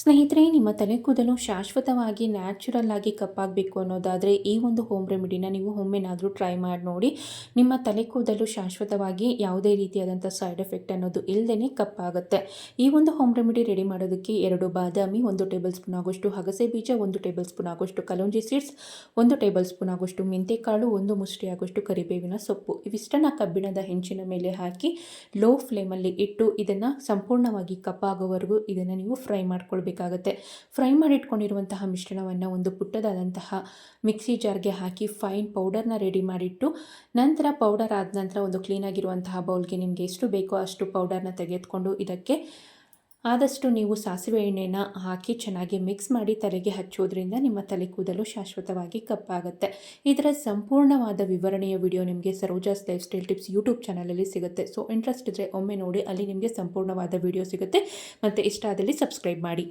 ಸ್ನೇಹಿತರೆ, ನಿಮ್ಮ ತಲೆ ಕೂದಲು ಶಾಶ್ವತವಾಗಿ, ನ್ಯಾಚುರಲ್ ಆಗಿ ಕಪ್ಪಾಗಬೇಕು ಅನ್ನೋದಾದರೆ ಈ ಒಂದು ಹೋಮ್ ರೆಮಿಡಿನ ನೀವು ಒಮ್ಮೆನಾದರೂ ಟ್ರೈ ಮಾಡಿ ನೋಡಿ. ನಿಮ್ಮ ತಲೆ ಕೂದಲು ಶಾಶ್ವತವಾಗಿ ಯಾವುದೇ ರೀತಿಯಾದಂಥ ಸೈಡ್ ಎಫೆಕ್ಟ್ ಅನ್ನೋದು ಇಲ್ಲದೇ ಕಪ್ಪಾಗುತ್ತೆ. ಈ ಒಂದು ಹೋಮ್ ರೆಮಿಡಿ ರೆಡಿ ಮಾಡೋದಕ್ಕೆ ಎರಡು ಬಾದಾಮಿ, ಒಂದು ಟೇಬಲ್ ಸ್ಪೂನ್ ಆಗೋಷ್ಟು ಹಗಸೆ ಬೀಜ, ಒಂದು ಟೇಬಲ್ ಸ್ಪೂನ್ ಆಗೋಷ್ಟು ಕಲೋಂಜಿ ಸೀಡ್ಸ್ ಒಂದು ಟೇಬಲ್ ಸ್ಪೂನ್ ಆಗೋಷ್ಟು ಮೆಂತೆಕಾಳು, ಒಂದು ಮುಷ್ಟಿ ಆಗೋಷ್ಟು ಕರಿಬೇವಿನ ಸೊಪ್ಪು. ಇವಿಷ್ಟನ್ನು ಕಬ್ಬಿಣದ ಹೆಂಚಿನ ಮೇಲೆ ಹಾಕಿ ಲೋ ಫ್ಲೇಮಲ್ಲಿ ಇಟ್ಟು ಇದನ್ನು ಸಂಪೂರ್ಣವಾಗಿ ಕಪ್ಪಾಗೋವರೆಗೂ ಇದನ್ನು ನೀವು ಫ್ರೈ ಮಾಡ್ಕೊಳ್ಬೇಕು. ಬೇಕಾಗುತ್ತೆ ಫ್ರೈ ಮಾಡಿಟ್ಕೊಂಡಿರುವಂತಹ ಮಿಶ್ರಣವನ್ನು ಒಂದು ಪುಟ್ಟದಾದಂತಹ ಮಿಕ್ಸಿ ಜಾರ್ಗೆ ಹಾಕಿ ಫೈನ್ ಪೌಡರ್ನ ರೆಡಿ ಮಾಡಿಟ್ಟು ನಂತರ ಪೌಡರ್ ಆದ ನಂತರ ಒಂದು ಕ್ಲೀನಾಗಿರುವಂತಹ ಬೌಲ್ಗೆ ನಿಮಗೆ ಎಷ್ಟು ಬೇಕೋ ಅಷ್ಟು ಪೌಡರ್ನ ತೆಗೆದುಕೊಂಡು ಇದಕ್ಕೆ ಆದಷ್ಟು ನೀವು ಸಾಸಿವೆ ಎಣ್ಣೆನ ಹಾಕಿ ಚೆನ್ನಾಗಿ ಮಿಕ್ಸ್ ಮಾಡಿ ತಲೆಗೆ ಹಚ್ಚೋದ್ರಿಂದ ನಿಮ್ಮ ತಲೆ ಕೂದಲು ಶಾಶ್ವತವಾಗಿ ಕಪ್ಪಾಗುತ್ತೆ. ಇದರ ಸಂಪೂರ್ಣವಾದ ವಿವರಣೆಯ ವಿಡಿಯೋ ನಿಮಗೆ Saroja's lifestyle tips YouTube ಚಾನಲಲ್ಲಿ ಸಿಗುತ್ತೆ. ಸೊ ಇಂಟ್ರೆಸ್ಟ್ ಇದ್ದರೆ ಒಮ್ಮೆ ನೋಡಿ, ಅಲ್ಲಿ ನಿಮಗೆ ಸಂಪೂರ್ಣವಾದ ವಿಡಿಯೋ ಸಿಗುತ್ತೆ. ಮತ್ತು ಇಷ್ಟ ಆದಲ್ಲಿ ಸಬ್ಸ್ಕ್ರೈಬ್ ಮಾಡಿ.